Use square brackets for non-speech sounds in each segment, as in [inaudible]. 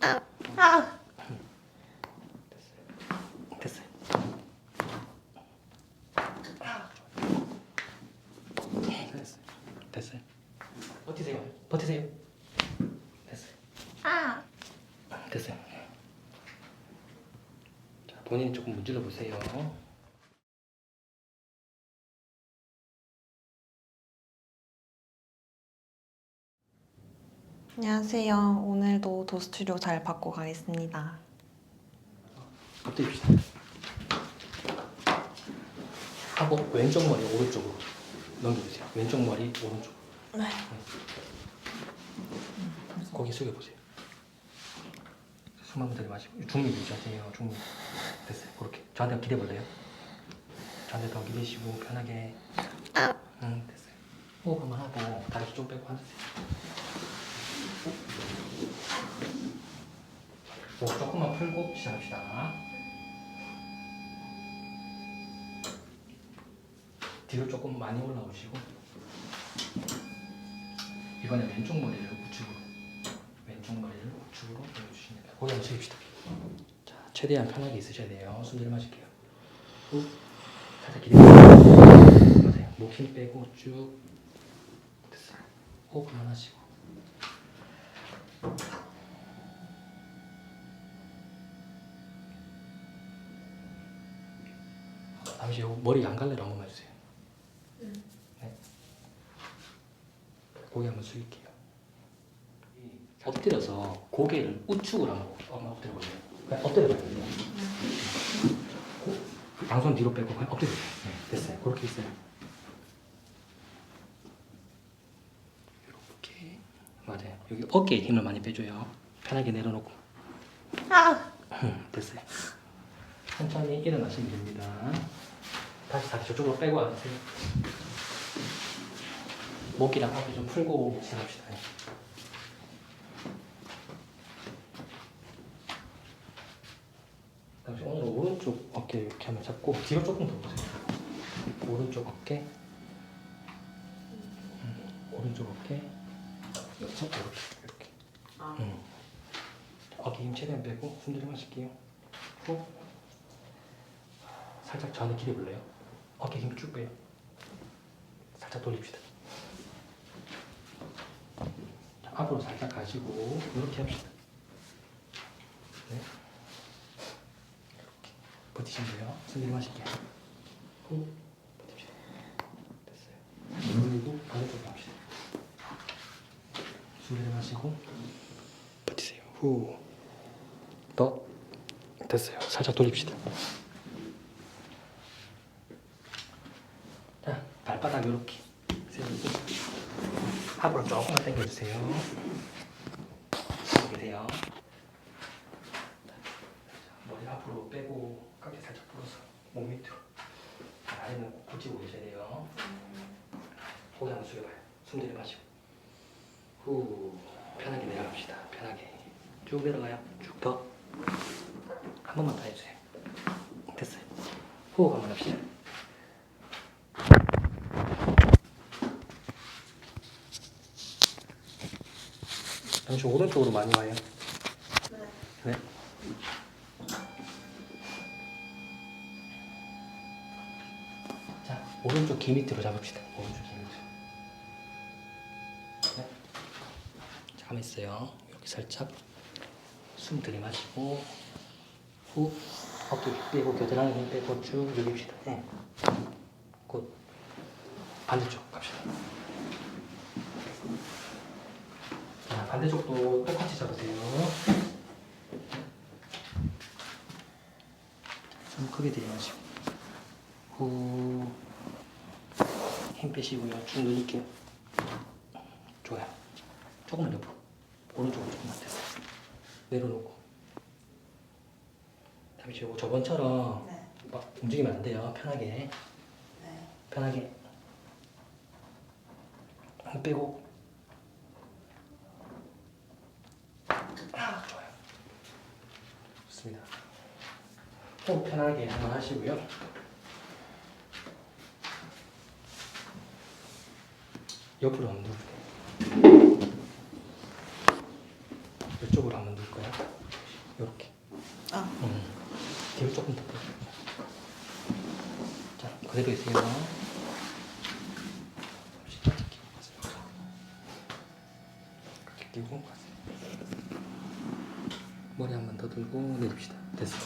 아. 됐어요. 됐어요. 됐어요. 버티세요. 버티세요. 됐어요. 아. 됐어요. 자, 본인 조금 문질러 보세요. 안녕하세요. 오늘도 도스튜디오 잘 받고 가겠습니다. 엎드립시다. 하고 왼쪽 머리 오른쪽으로 넘겨주세요. 왼쪽 머리 오른쪽. 네. 고개 숙여보세요. 숨 한번 들이 마시고 중립 유지하세요. 중립. 됐어요. 그렇게. 저한테 기대 볼래요? 저한테 더 기대시고 편하게. 아. 응, 됐어요. 호흡 한번 하고 다리 좀 빼고 앉으세요. 목 조금만 풀고 시작합시다. 뒤로 조금 많이 올라오시고 이번에 왼쪽 머리를 우측으로 왼쪽 머리를 우측으로 올려주시면 돼요. 고개 숙입시다. 자, 최대한 편하게 있으셔야 돼요. 숨 들이마실게요. 후 살짝 기대고 맞아요. 목힘 빼고 쭉 됐어요. 호흡 한번 하시고 요 머리 양갈래로 한 번만 해주세요. 네. 고개 한번 숙일게요. 엎드려서 고개를 우측으로 한번 엎드려 보세요. 그냥 엎드려 봐요. 양손 뒤로 빼고 그냥 엎드려 보세요. 네, 됐어요. 그렇게 있어요. 이렇게 맞아요. 여기 어깨에 힘을 많이 빼줘요. 편하게 내려놓고 아. 음, [laughs] 됐어요. 천천히 일어나시면 됩니다. 다시 다시 저쪽으로 빼고 앉으세요. 목이랑 어깨 좀 풀고 시작합시다. 다시 오늘 오른쪽 어깨 이렇게 한번 잡고 뒤로 조금 더 보세요. 오른쪽 어깨, 음, 오른쪽 어깨, 이렇게 이렇게. 이렇게. 음. 어깨 힘 최대한 빼고 숨 들이마실게요. 후. 살짝 저한테 기대 볼래요? 어깨 힘 쭉 빼요. 살짝 돌립시다. 자, 앞으로 살짝 가시고 이렇게 합시다. 네. 버티시면 돼요. 숨 들이마실게요. 후. 버팁시다. 됐어요. 그리고 반대쪽으로 합시다. 숨 들이마시고 버티세요. 후. 더. 됐어요. 살짝 돌립시다. 자, 발바닥 이렇게 세우고 앞으로 조금만 당겨주세요. 자, 머리 앞으로 빼고 깎게 살짝 풀어서 목 밑으로 아래는 꼭 붙이고 계셔야 돼요. 고개 한번 숙여봐요. 숨 들이마시고 후 편하게 내려갑시다. 편하게 쭉 내려가요. 쭉 더. 한 번만 더 해주세요. 됐어요. 호흡 한번 합시다. 잠시 오른쪽으로 많이 와요. 네. 자, 오른쪽 귀 밑으로 잡읍시다. 오른쪽 귀 밑으로. 네. 자, 가만 있어요. 이렇게 살짝 숨 들이마시고 후 어깨 빼고 겨드랑이 힘 빼고 쭉 늘립시다. 네. 곧 반대쪽 갑시다. 자, 반대쪽도 똑같이 잡으세요. 숨 크게 들이마시고 후. 힘 빼시고요. 쭉 늘릴게요. 좋아요. 조금만 옆으로. 오른쪽으로 조금만 됐어요. 내려놓고. 잠시 요거 저번처럼 네. 막 움직이면 안 돼요. 편하게. 네. 편하게. 힘 빼고. 아, 좋아요. 좋습니다. 호흡 편하게 한번 하시고요. 옆으로 한번 누르세요. 이쪽으로 한번 누울까요? 이렇게. 아. 음. 뒤로 조금 더. 빼. 자, 그대로 있어요. 이렇게 끼고 머리 한 번 더 들고 내립시다. 됐어.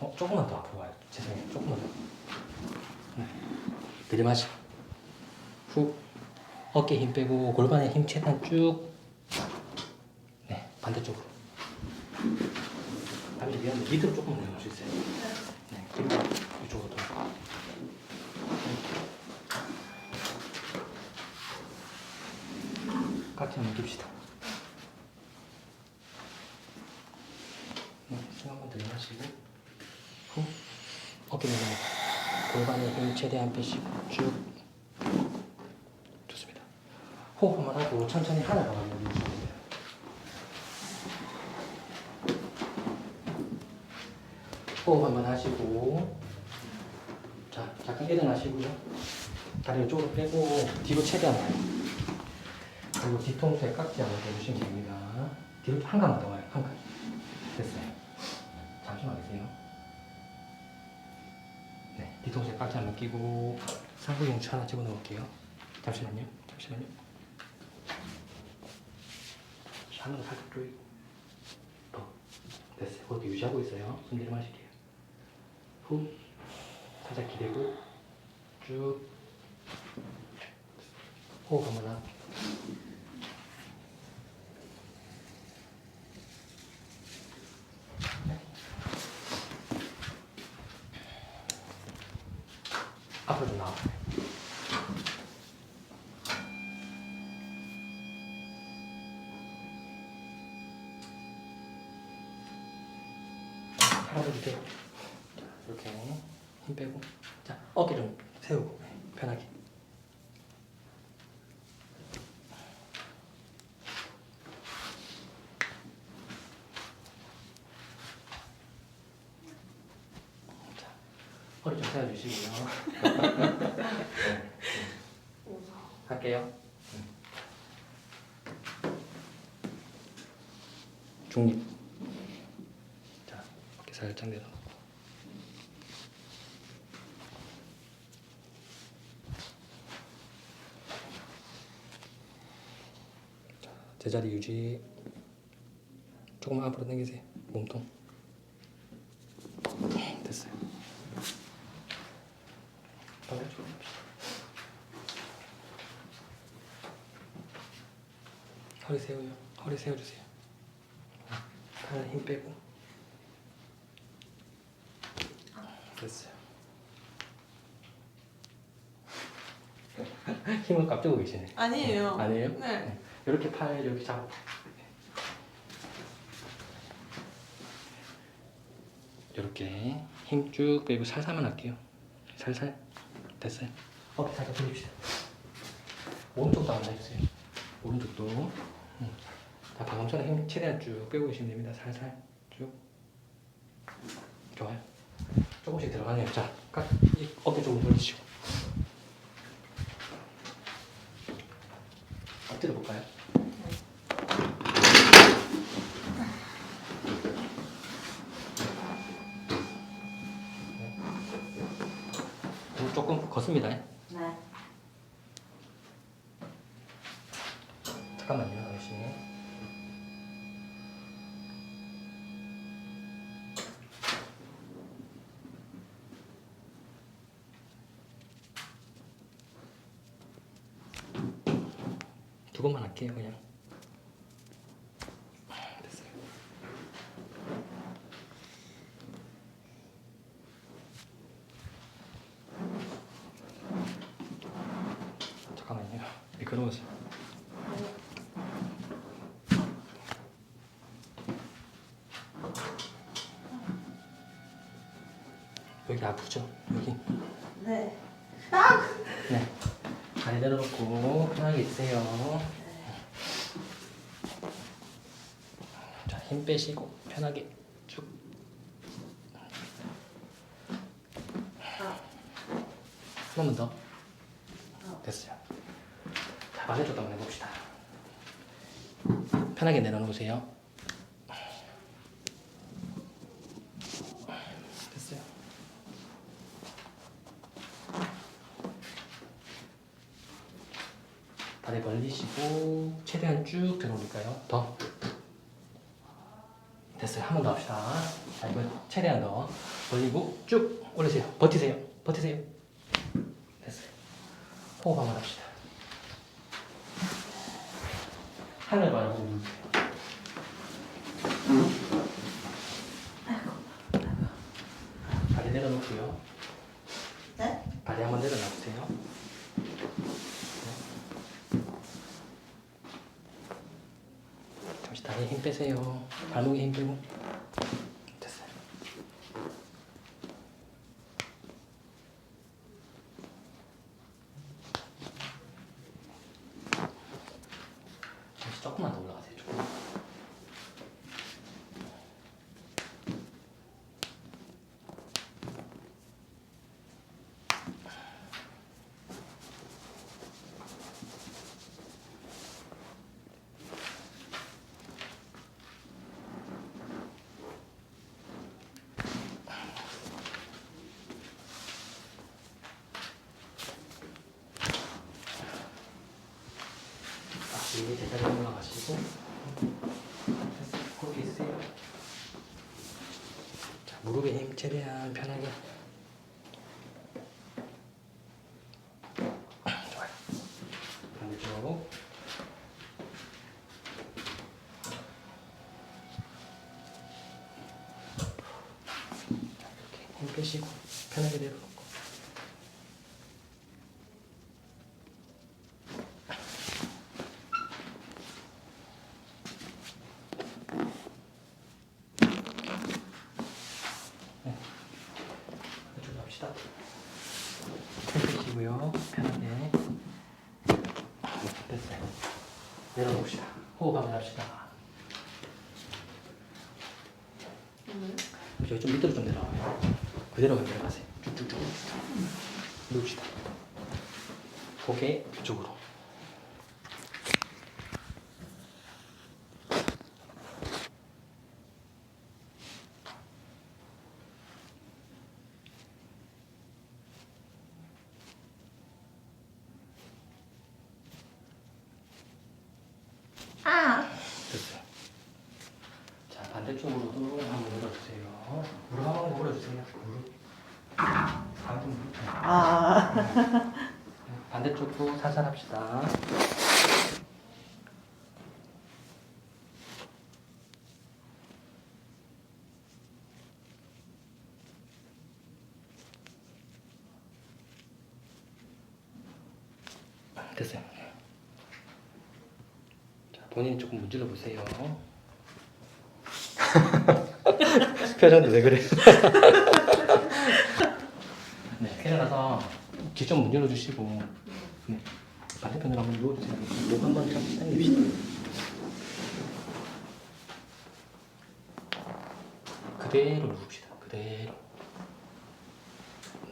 어, 조금만 더 앞으로 와요. 죄송해요. 조금만 더. 네. 들이마시고 후 어깨 힘 빼고 골반에 힘 최대한 쭉 네, 반대쪽으로. 남자 미안한데 밑으로 조금 내려올 수 있어요. 네, 그리고 이쪽으로 돌고. 깍지 한번 깁시다. 네, 숨 한번 들이마시고 후 어깨 내려놓고 골반에 힘 최대한 빼시고 쭉 좋습니다. 호흡 한번 하고 천천히 내려주시면 돼요. 호흡 한번 하시고. 자 잠깐 일어나시고요. 다리를 쪽으로 빼고 뒤로 최대한 와요. 그리고 뒤통수에 깍지 한번 대주시면 됩니다. 뒤로 한 칸만 더 와요 한칸 됐어요 잠시만 계세요 네 뒤통수에 깍지 한번 끼고 상부 용치 하나 집어넣을게요. 잠시만요. 잠시만요. 하늘을 살짝 조이고 더 됐어요. 그렇게 유지하고 있어요. 숨 내려마실게요. 후. 살짝 기대고 쭉. 호흡 한번 하고 앞으로 좀 나와 자, 이렇게 힘 빼고. 자 어깨 좀 세우고 네, 편하게. 자 허리 좀 세워주시고요. 네. 할게요. 중립. 자 어깨 살짝 자, 제자리 유지. 조금만 앞으로 당기세요. 몸통. 됐어요. 허리 세워요. 허리 세워주세요. 팔에 힘 빼고. 됐어요. 힘을 꽉 주고 계시네. 아니에요. 아니에요? 네. 이렇게 팔 이렇게 잡고 이렇게 힘 쭉 빼고 살살만 할게요 살살 됐어요 어깨 살짝 돌립시다 오른쪽도 한번 해주세요 오른쪽도 음. 자 방금처럼 힘 최대한 쭉 빼고 계시면 됩니다 살살 쭉 좋아요 조금씩 들어가네요. 자 깍, 이 어깨 조금 돌리시고 엎드려 볼까요? 네. 조금 걷습니다. 네. 잠깐만요, 아저씨. 두 번만 할게요, 그냥. 됐어요. 잠깐만요. 미끄러워서. 여기 아프죠? 여기. 네. 네. 다리 내려놓고 편하게 있으세요. 힘 빼시고 편하게 쭉 한번 더. 됐어요. 자, 반대쪽도 한번 해봅시다. 편하게 내려놓으세요. 됐어요. 다리 벌리시고 최대한 쭉 들어올까요? 더. 됐어요. 한 번 더 합시다. 자, 이거 최대한 더 벌리고 쭉 올리세요. 버티세요. 버티세요. 됐어요. 호흡 한번 합시다. 하늘 바라보고. 다리 내려놓고요. 네? 다리 한번 내려놔보세요. 잠시 다리에 힘 빼세요. 발목에 힘 빼고. 됐어요. 잠시 조금만 더 올라가세요. 조금. 다시 제자리로 올라가시고. 거기 있어요. 자, 무릎에 힘 최대한 편하게. 좋아요. 반대쪽으로. 자, 이렇게 힘 빼시고 편하게 내려놓고. 이쪽으로 합시다. 펴주시고요. 편하게. 됐어요. 내려놓읍시다. 호흡 한번 합시다. 여기 좀 밑으로 좀 내려와요. 그대로 내려가세요. 쭉쭉쭉. 누웁시다. 고개 이쪽으로. 아, 됐어요. 자 반대쪽으로도 한번 올려주세요. 무릎 한번 올려주세요. 무릎. 아, 네, 반대쪽도 살살 합시다. 됐어요. 자, 본인이 조금 문질러 보세요. [laughs] 표정이 왜 그래? [laughs] 네, 일어나서 귀 좀 문질러 주시고 네, 반대편으로 한번 누워주세요. 목 한번 좀 당깁시다. 그대로 누웁시다. 그대로.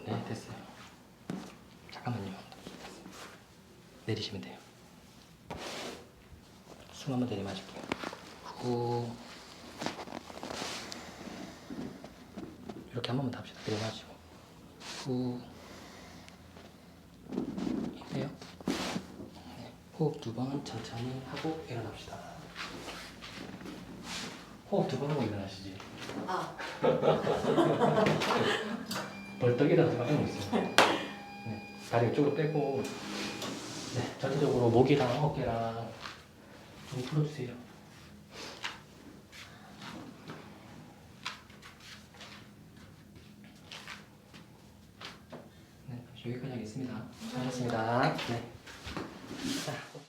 네, 됐어요. 잠깐만요. 내리시면 돼요. 숨 한번 내리마실게요. 후. 이렇게 한 번만 더 합시다. 내리마시고. 후. 힘내요. 네. 호흡 두 번 천천히 하고 일어납시다. 호흡 두 번 하고 일어나시지. 아, 벌떡 일어나서 깜짝 놀랐어요. 네. 다리 이쪽으로 빼고 네. 전체적으로 목이랑 어깨랑 좀 풀어주세요. 네. 여기까지 하겠습니다. 수고하셨습니다. 네. 자.